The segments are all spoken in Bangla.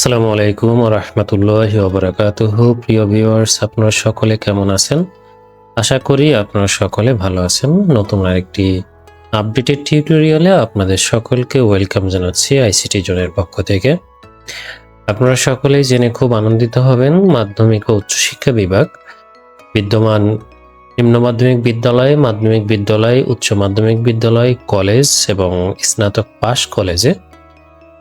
আসসালামু আলাইকুম রহমতুল্লাহ ওবরাকাতুহ প্রিয় ভিউয়ার্স আপনারা সকলে কেমন আছেন? আশা করি আপনারা সকলে ভালো আছেন। নতুন আরেকটি আপডেটেড টিউটোরিয়ালে আপনাদের সকলকে ওয়েলকাম জানাচ্ছি আইসিটি জোনের পক্ষ থেকে। আপনারা সকলেই জেনে খুব আনন্দিত হবেন মাধ্যমিক ও উচ্চশিক্ষা বিভাগ। বিদ্যমান নিম্ন মাধ্যমিক বিদ্যালয় মাধ্যমিক বিদ্যালয়, উচ্চ মাধ্যমিক বিদ্যালয়, কলেজ এবং স্নাতক পাশ কলেজে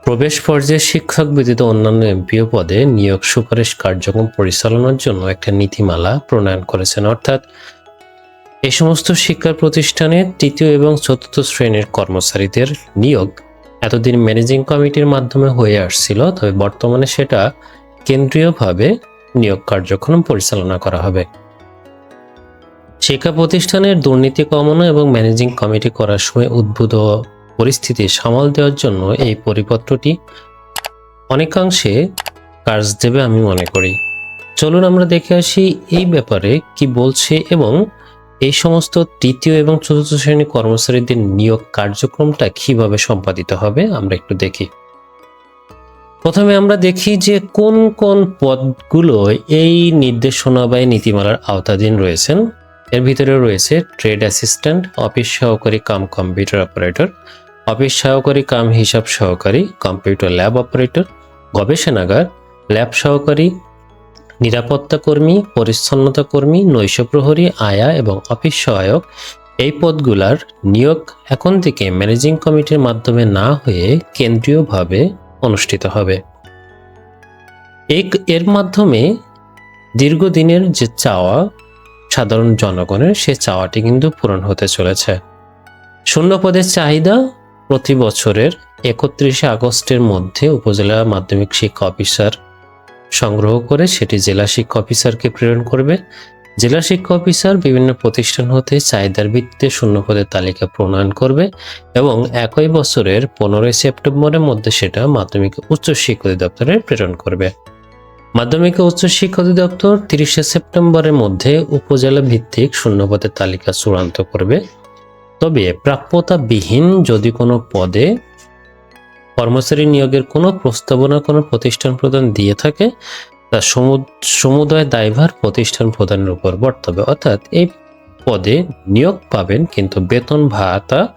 প্রবেশ পর্যায়ে শিক্ষক ব্যতীত অন্যান্য এমপিও পদে নিয়োগ সুপারিশ কার্যক্রম পরিচালনার জন্য একটা নীতিমালা প্রণয়ন করেছেন। অর্থাৎ এই সমস্ত শিক্ষা প্রতিষ্ঠানে তৃতীয় এবং চতুর্থ শ্রেণির কর্মচারীদের নিয়োগ এতদিন ম্যানেজিং কমিটির মাধ্যমে হয়ে আসছিল, তবে বর্তমানে সেটা কেন্দ্রীয়ভাবে নিয়োগ কার্যক্রম পরিচালনা করা হবে। শিক্ষা প্রতিষ্ঠানের দুর্নীতি কমানো এবং ম্যানেজিং কমিটি করার সময় উদ্ভূত পরিস্থিতি সামাল দেওয়ার জন্য এই পরিপত্রটি অনেকাংশে কাজ দেবে আমি মনে করি। চলুন আমরা দেখে আসি এই ব্যাপারে কি বলছে এবং এই সমস্ত তৃতীয় এবং চতুর্থ শ্রেণির কর্মচারীদের নিয়োগ কার্যক্রমটা কীভাবে সম্পাদিত হবে আমরা একটু দেখি। প্রথমে আমরা দেখি যে কোন কোন পদগুলো এই নির্দেশনা বা নীতিমালার আওতাধীন রয়েছেন। এর ভিতরে রয়েছে ট্রেড অ্যাসিস্ট্যান্ট, অফিস সহকারী কাম কম্পিউটার অপারেটর অফিস সহকারী কাম হিসাব সহকারী কম্পিউটার ল্যাব অপারেটর গবেষণাগার ল্যাব সহকারী, নিরাপত্তা কর্মী, পরিচ্ছন্নতা কর্মী, নৈশ প্রহরী, আয়া এবং অফিস সহায়ক। এই পদগুলার নিয়োগ এখন থেকে ম্যানেজিং কমিটির মাধ্যমে না হয়ে কেন্দ্রীয়ভাবে অনুষ্ঠিত হবে। এক- এর মাধ্যমে দীর্ঘদিনের যে চাওয়া, সাধারণ জনগণের সে চাওয়াটি কিন্তু পূরণ হতে চলেছে। শূন্য পদের চাহিদা প্রতি বছরের একত্রিশে আগস্টের মধ্যে উপজেলা মাধ্যমিক শিক্ষা অফিসার সংগ্রহ করে সেটি জেলা শিক্ষা অফিসারকে প্রেরণ করবে। জেলা শিক্ষা অফিসার বিভিন্ন প্রতিষ্ঠান হতে চাহিদার ভিত্তিতে শূন্য পদের তালিকা প্রণয়ন করবে এবং একই বছরের পনেরোই সেপ্টেম্বরের মধ্যে সেটা মাধ্যমিক উচ্চ শিক্ষা অধিদপ্তরে প্রেরণ করবে। মাধ্যমিক উচ্চ শিক্ষা অধিদপ্তর তিরিশে সেপ্টেম্বরের মধ্যে উপজেলা ভিত্তিক শূন্যপদের তালিকা চূড়ান্ত করবে। তবে প্রাপ্যতাবিহীন যদি কোনো পদে কর্মচারী নিয়োগের কোনো প্রস্তাবনা, কোনো প্রতিষ্ঠান প্রদান দিয়ে থাকে, তা সমু- সমুদয় দায়ভার প্রতিষ্ঠান প্রদানের উপর বর্তবে। অর্থাৎ এই পদে নিয়োগ পাবেন কিন্তু বেতন, ভাতা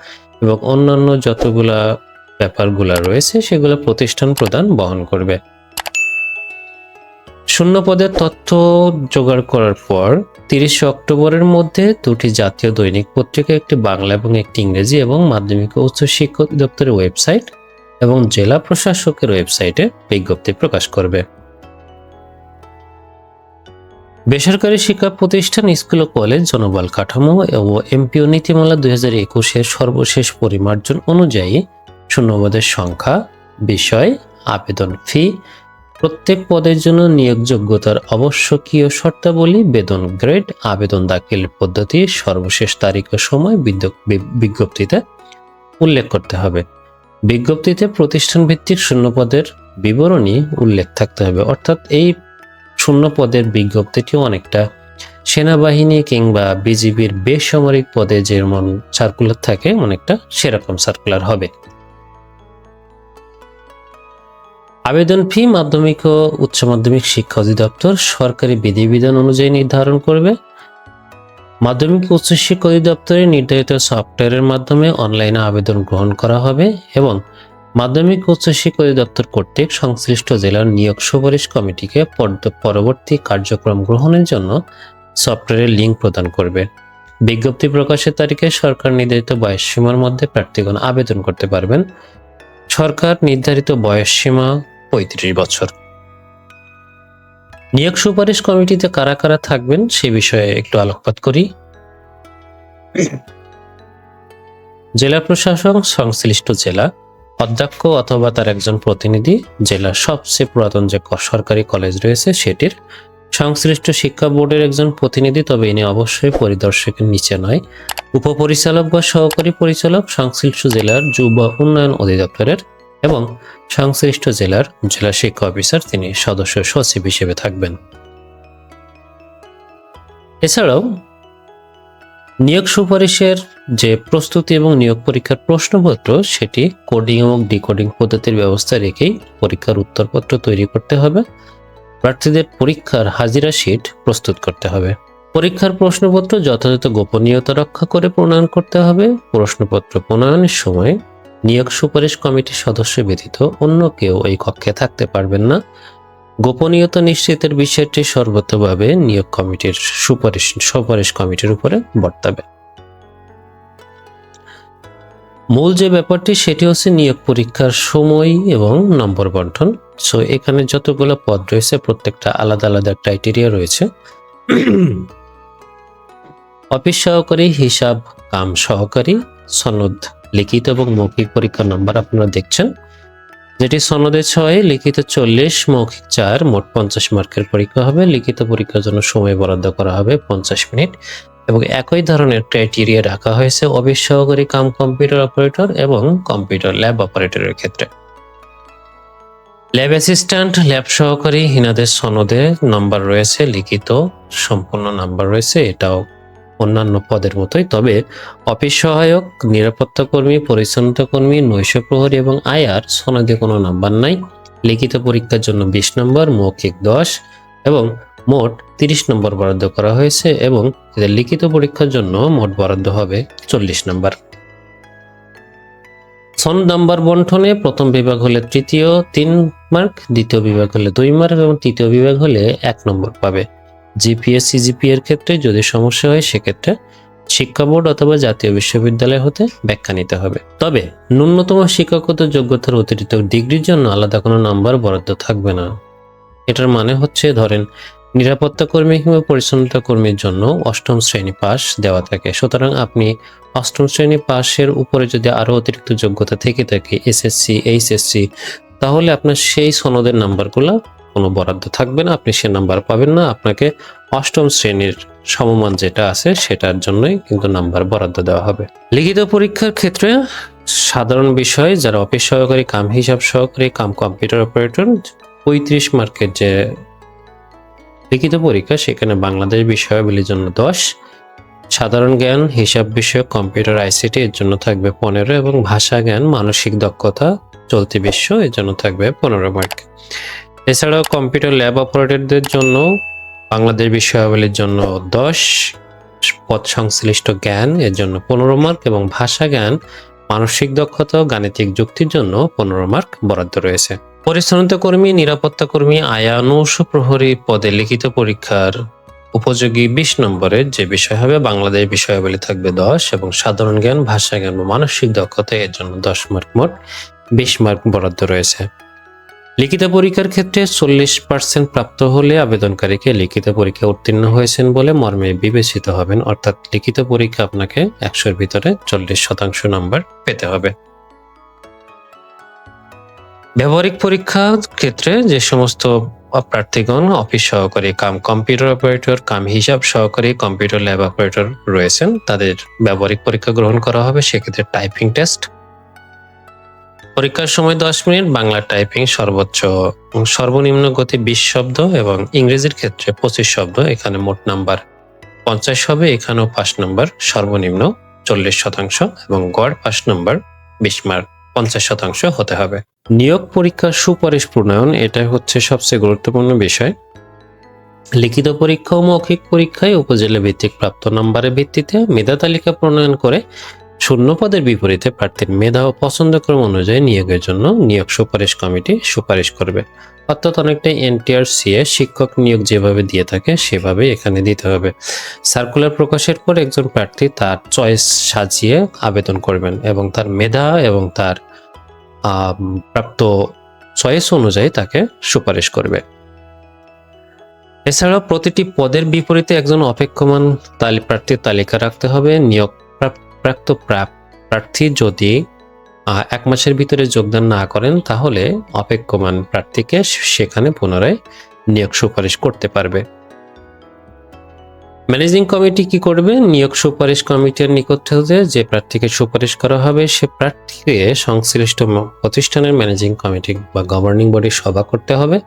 এবং অন্যান্য যতগুলা ব্যাপারগুলা রয়েছে, সেগুলো প্রতিষ্ঠান প্রদান বহন করবে। শূন্য পদের তথ্য জোগাড় করার পর তিরিশে অক্টোবরের মধ্যে দুটি জাতীয় দৈনিক পত্রিকা, একটি বাংলা এবং একটি ইংরেজি এবং মাধ্যমিক উচ্চ শিক্ষা দপ্তরের ওয়েবসাইট এবং জেলা প্রশাসকের ওয়েবসাইটে বিজ্ঞপ্তি প্রকাশ করবে। বেসরকারি শিক্ষা প্রতিষ্ঠান, স্কুল ও কলেজ জনবল কাঠামো ও এমপিও নীতিমালা দুই হাজার একুশের সর্বশেষ পরিমার্জন অনুযায়ী শূন্যপদের সংখ্যা, বিষয়, আবেদন ফি প্রত্যেক পদের জন্য নিয়োগযোগ্যতার আবশ্যকীয় শর্তাবলী, বেতন গ্রেড, আবেদন দাখিল পদ্ধতি, সর্বশেষ তারিখ ও সময় বিজ্ঞপ্তিতে উল্লেখ করতে হবে। বিজ্ঞপ্তিতে প্রতিষ্ঠান ভিত্তিক শূন্য পদের বিবরণী উল্লেখ থাকতে হবে। অর্থাৎ এই শূন্য পদের বিজ্ঞপ্তিটি অনেকটা সেনাবাহিনী কিংবা বিজিবির বেসামরিক পদে যেমন সার্কুলার থাকে, অনেকটা সেরকম সার্কুলার হবে। আবেদন ফি মাধ্যমিক ও উচ্চ মাধ্যমিক শিক্ষা অধিদপ্তর সরকারি বিধিবিধান অনুযায়ী নির্ধারণ করবে। মাধ্যমিক উচ্চ শিক্ষা অধিদপ্তরের নির্ধারিত সফটওয়্যারের মাধ্যমে অনলাইনে আবেদন গ্রহণ করা হবে এবং মাধ্যমিক উচ্চ শিক্ষা অধিদপ্তর কর্তৃক সংশ্লিষ্ট জেলার নিয়োগ সুপারিশ কমিটিকে পরবর্তী কার্যক্রম গ্রহণের জন্য সফটওয়্যারের লিঙ্ক প্রদান করবে। বিজ্ঞপ্তি প্রকাশের তারিখে সরকার নির্ধারিত বয়সসীমার মধ্যে প্রার্থীগণ আবেদন করতে পারবেন। সরকার নির্ধারিত বয়সসীমা পঁয়ত্রিশ বছর। নিয়োগ সুপারিশ কমিটিতে কারা কারা থাকবেন সে বিষয়ে একটু আলোকপাত করি। জেলা প্রশাসক সংশ্লিষ্ট জেলা, অধ্যক্ষ অথবা তার একজন প্রতিনিধি, জেলার সবচেয়ে পুরাতন যে সরকারি কলেজ রয়েছে সেটির। সংশ্লিষ্ট শিক্ষা বোর্ডের একজন প্রতিনিধি, তবে ইনি অবশ্যই পরিদর্শকের নিচে নয়। উপপরিচালক বা সহকারী পরিচালক, সংশ্লিষ্ট জেলার যুব উন্নয়ন অধিদপ্তরের এবং সংশ্লিষ্ট জেলার জেলা শিক্ষা অফিসার তিনি সদস্য সচিব হিসেবে থাকবেন। এছাড়াও নিয়োগ সুপারিশের যে প্রস্তুতি এবং নিয়োগ পরীক্ষার প্রশ্নপত্র, সেটি কোডিং এবং ডিকোডিং পদ্ধতির ব্যবস্থা রেখেই পরীক্ষার উত্তরপত্র তৈরি করতে হবে। প্রার্থীদের পরীক্ষার হাজিরা শিট প্রস্তুত করতে হবে। পরীক্ষার প্রশ্নপত্র যথাযথ গোপনীয়তা রক্ষা করে প্রণয়ন করতে হবে। প্রশ্নপত্র প্রণয়নের সময় নিয়োগ সুপারিশ কমিটির সদস্য ব্যতীত অন্য কেউ এই কক্ষে থাকতে পারবেন না। গোপনীয়তা নিশ্চিতের বিষয়টি সর্বতভাবে নিয়োগ কমিটির সুপারিশ সুপারিশ কমিটির উপরে বর্তাবে। মূল যে ব্যাপারটি, সেটি হচ্ছে নিয়োগ পরীক্ষার সময় এবং নম্বর বন্টন। সো এখানে যতগুলো পদ রয়েছে, প্রত্যেকটা আলাদা আলাদা ক্রাইটেরিয়া রয়েছে। অফিস সহকারী, হিসাব কাম সহকারী, সনদ লিখিত এবং মৌখিক পরীক্ষার নাম্বার আপনারা দেখছেন। যেটি সনদে ছয়, লিখিত চল্লিশ, মৌখিক চার, মোট পঞ্চাশ মার্কের পরীক্ষা হবে। লিখিত পরীক্ষার জন্য সময় বরাদ্দ করা হবে পঞ্চাশ মিনিট। এবং একই ধরনের ক্রাইটেরিয়া রাখা হয়েছে অফিস সহকারী কাম কম্পিউটার অপারেটর এবং কম্পিউটার ল্যাব অপারেটরের ক্ষেত্রে। ল্যাব অ্যাসিস্ট্যান্ট ল্যাব সহকারী হিনাদের সনদে নাম্বার রয়েছে, লিখিত সম্পূর্ণ নাম্বার রয়েছে, এটাও অন্যান্য পদের মতোই, তবে অফিস সহায়ক, নিরাপত্তা কর্মী, পরিচ্ছন্নতা কর্মী, নৈশ প্রহরী এবং আয়ার সনদে কোনো নাম্বার নাই। লিখিত পরীক্ষার জন্য বিশ নম্বর, মৌখিক দশ এবং মোট তিরিশ নম্বর বরাদ্দ করা হয়েছে এবং এদের লিখিত পরীক্ষার জন্য মোট বরাদ্দ হবে চল্লিশ নম্বর। সনদ নাম্বার বন্টনে প্রথম বিভাগ হলে তৃতীয় তিন মার্ক, দ্বিতীয় বিভাগ হলে দুই মার্ক এবং তৃতীয় বিভাগ হলে এক নম্বর পাবে। জিপিএস, সিজিপি এর ক্ষেত্রে যদি সমস্যা হয়, সেক্ষেত্রে শিক্ষা বোর্ড অথবা জাতীয় বিশ্ববিদ্যালয় হতে ব্যাখ্যা নিতে হবে। তবে ন্যূনতম শিক্ষাগত যোগ্যতার অতিরিক্ত ডিগ্রির জন্য আলাদা কোনো নাম্বার বরাদ্দ থাকবে না। এটার মানে হচ্ছে, ধরেন, নিরাপত্তা কর্মী কিংবা পরিচ্ছন্নতা কর্মীর জন্য অষ্টম শ্রেণি পাস দেওয়া থাকে। সুতরাং আপনি অষ্টম শ্রেণি পাশের উপরে যদি আরও অতিরিক্ত যোগ্যতা থেকে থাকে, এসএসসি, এইচএসসি, তাহলে আপনার সেই সনদের নাম্বারগুলো কোনো বরাদ্দ থাকবে না, আপনি সে নাম্বার পাবেন না। আপনাকে অষ্টম শ্রেণির সমমান যেটা আছে সেটার জন্যই কিন্তু নাম্বার বরাদ্দ দেওয়া হবে। লিখিত পরীক্ষার ক্ষেত্রে সাধারণ বিষয়, যারা অফিস সহকারী, কাম হিসাব সহকারী, কাম কম্পিউটার অপারেটর, পঁয়ত্রিশ মার্কের যে লিখিত পরীক্ষা, সেখানে বাংলাদেশ বিষয়াবলীর জন্য দশ। সাধারণ জ্ঞান, হিসাব বিষয়ক, কম্পিউটার, আইসিটি, এর জন্য থাকবে পনেরো এবং ভাষা জ্ঞান, মানসিক দক্ষতা, চলতি বিশ্ব, এর জন্য থাকবে পনেরো মার্ক। এছাড়াও কম্পিউটার ল্যাব অপারেটরদের জন্য বাংলাদেশ বিষয়াবলীর জন্য দশ পদ সংশ্লিষ্ট জ্ঞান, এর জন্য পনেরো মার্ক এবং ভাষা জ্ঞান, মানসিক দক্ষতা ও গাণিতিক যুক্তির জন্য পনেরো মার্ক বরাদ্দ রয়েছে। পরিচ্ছন্নতা কর্মী, নিরাপত্তা কর্মী, আয়ানুষ প্রহরী পদে লিখিত পরীক্ষার উপযোগী বিশ নম্বরের যে বিষয় হবে বাংলাদেশ বিষয়াবলী থাকবে দশ এবং সাধারণ জ্ঞান, ভাষা জ্ঞান ও মানসিক দক্ষতা, এর জন্য দশ মার্ক মোট বিশ মার্ক বরাদ্দ রয়েছে। লিখিত পরীক্ষার ক্ষেত্রে চল্লিশ পার্সেন্ট প্রাপ্ত হলে আবেদনকারীকে লিখিত পরীক্ষা উত্তীর্ণ হয়েছেন বলে মর্মে বিবেচিত হবেন, অর্থাৎ লিখিত পরীক্ষা আপনাকে একশোর ভিতরে চল্লিশ শতাংশ নাম্বার পেতে হবে। ব্যবহারিক পরীক্ষার ক্ষেত্রে যে সমস্ত প্রার্থীগণ অফিস সহকারী, কাম কম্পিউটার অপারেটর, কাম হিসাব সহকারী, কম্পিউটার ল্যাব অপারেটর রয়েছেন, তাদের ব্যবহারিক পরীক্ষা গ্রহণ করা হবে, সেক্ষেত্রে টাইপিং টেস্ট পরীক্ষার সময় দশ মিনিট, বাংলা টাইপিং সর্বোচ্চ। সর্বনিম্ন গতি বিশ শব্দ এবং ইংরেজির ক্ষেত্রে পঁচিশ শব্দ, এখানে মোট নাম্বার পঞ্চাশ হবে, এখানেও পাঁচ নম্বর, সর্বনিম্ন চল্লিশ শতাংশ এবং গড় পাঁচ নম্বর, বিশ মার্ক, পঞ্চাশ শতাংশ হতে হবে। নিয়োগ পরীক্ষার সুপারিশ প্রণয়ন এটা হচ্ছে সবচেয়ে গুরুত্বপূর্ণ বিষয়। লিখিত পরীক্ষা ও মৌখিক পরীক্ষায় উপজেলা ভিত্তিক প্রাপ্ত নম্বরের ভিত্তিতে মেধা তালিকা প্রণয়ন করে শূন্য পদের বিপরীতে প্রার্থীর মেধা ও পছন্দক্রম অনুযায়ী নিয়োগের জন্য নিয়োগ সুপারিশ কমিটি সুপারিশ করবে। অর্থাৎ অনেকটাই এনটিআর সিএ শিক্ষক নিয়োগ যেভাবে দিয়ে থাকে সেভাবে এখানে দিতে হবে। সার্কুলার প্রকাশের পর একজন প্রার্থী তার চয়েস সাজিয়ে আবেদন করবেন এবং তার মেধা এবং তার প্রাপ্ত চয়েস অনুযায়ী তাকে সুপারিশ করবে। এছাড়াও প্রতিটি পদের বিপরীতে একজন অপেক্ষমান প্রার্থীর তালিকা রাখতে হবে। নিয়োগ প্রাপ- প্রাপ্ত প্রার্থী যদি এক মাসের ভিতরে যোগদান না করেন, তাহলে অপেক্ষমান প্রার্থীকে সেখানে পুনরায় নিয়োগ সুপারিশ করতে পারবে। ম্যানেজিং কমিটি কি করবে? নিয়োগ সুপারিশ কমিটির নিকট হতে যে প্রার্থীকে সুপারিশ করা হবে, সে প্রার্থীকে সংশ্লিষ্ট প্রতিষ্ঠানের ম্যানেজিং কমিটি বা গভর্নিং বডি সভা করতে হবে।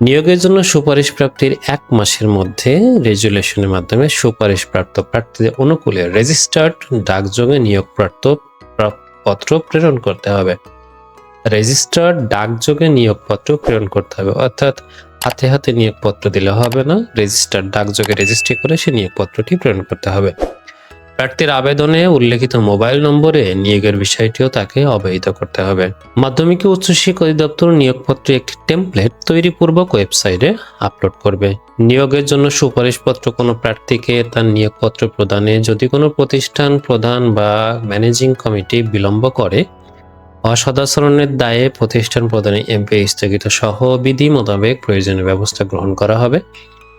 নিয়োগের জন্য সুপারিশ প্রাপ্তির এক মাসের মধ্যে রেজুলেশনের মাধ্যমে সুপারিশ প্রাপ্ত প্রার্থীদের অনুকূলে রেজিস্টার্ড ডাকযোগে নিয়োগপ্রাপ্ত প্রা- পত্র প্রেরণ করতে হবে। রেজিস্টার্ড ডাকযোগে নিয়োগপত্র প্রেরণ করতে হবে, অর্থাৎ হাতে হাতে নিয়োগপত্র দিলে হবে না, রেজিস্টার্ড ডাকযোগে রেজিস্ট্রি করে সে নিয়োগপত্রটি প্রেরণ করতে হবে। প্রার্থীর আবেদনে উল্লেখিত মোবাইল নম্বরে নিয়োগের বিষয়টিও তাকে অবহিত করতে হবে। মাধ্যমিক উচ্চশিক্ষা অধিদপ্তর নিয়োগপত্রে একটি টেমপ্লেট তৈরিপূর্বক ওয়েবসাইটে আপলোড করবে। নিয়োগের জন্য সুপারিশপত্র কোনো প্রার্থীকে তার নিয়োগপত্র প্রদানে যদি কোনো প্রতিষ্ঠান প্রধান বা ম্যানেজিং কমিটি বিলম্ব করে, অসদাচরণের দায়ে প্রতিষ্ঠান প্রদানে এমপি স্থগিত সহ বিধি মোতাবেক প্রয়োজনীয় ব্যবস্থা গ্রহণ করা হবে।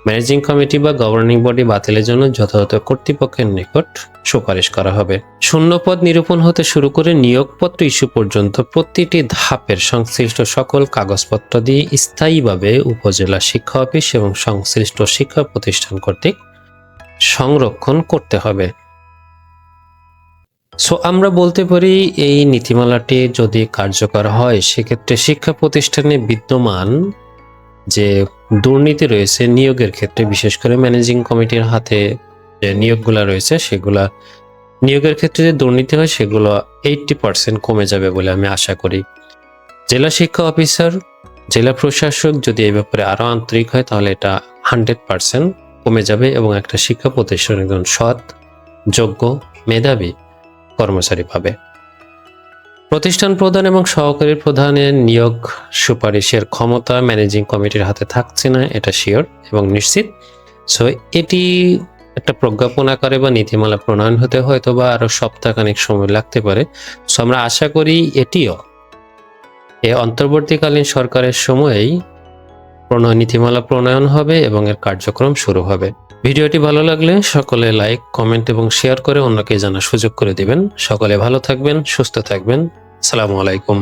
ম্যানেজিং কমিটি বা গভর্নিং বডি বাতিলের জন্য যথাযথ কর্তৃপক্ষের নিকট সুপারিশ করা হবে। শূন্যপদ নিরূপণ হতে শুরু করে নিয়োগপত্র ইস্যু পর্যন্ত প্রতিটি ধাপের সংশ্লিষ্ট সকল কাগজপত্র দিয়ে স্থায়ীভাবে উপজেলা শিক্ষা অফিস এবং সংশ্লিষ্ট শিক্ষা প্রতিষ্ঠান কর্তৃক সংরক্ষণ করতে হবে। সো, আমরা বলতে পারি এই নীতিমালাটি যদি কার্যকর হয়, সেক্ষেত্রে শিক্ষা প্রতিষ্ঠানে বিদ্যমান যে দুর্নীতি রয়েছে নিয়োগের ক্ষেত্রে, বিশেষ করে ম্যানেজিং কমিটির হাতে যে নিয়োগগুলো রয়েছে, সেগুলা নিয়োগের ক্ষেত্রে যে দুর্নীতি হয়, সেগুলো এইটটি পার্সেন্ট কমে যাবে বলে আমি আশা করি। জেলা শিক্ষা অফিসার জেলা প্রশাসক যদি এই ব্যাপারে আরও আন্তরিক হয়, তাহলে এটা হান্ড্রেড পার্সেন্ট কমে যাবে এবং একটা শিক্ষা প্রতিষ্ঠান একজন সৎ, যোগ্য, মেধাবী কর্মচারী পাবে। প্রতিষ্ঠান প্রধান এবং সহকারী প্রধানের নিয়োগ সুপারিশের ক্ষমতা ম্যানেজিং কমিটির হাতে থাকছে না, এটা শিওর এবং নিশ্চিত। সো এটি একটা প্রজ্ঞাপন আকারে বা নীতিমালা প্রণয়ন হতে হয়তো বা আরও সপ্তাহখানেক সময় লাগতে পারে। সো আমরা আশা করি এটিও এ অন্তর্বর্তীকালীন সরকারের সময়েই প্রণয়, নীতিমালা প্রণয়ন হবে এবং এর কার্যক্রম শুরু হবে। ভিডিওটি ভালো লাগলে সকলে লাইক, কমেন্ট এবং শেয়ার করে অন্যকে জানার সুযোগ করে দিবেন। সকলে ভালো থাকবেন, সুস্থ থাকবেন। সালামু আলাইকুম।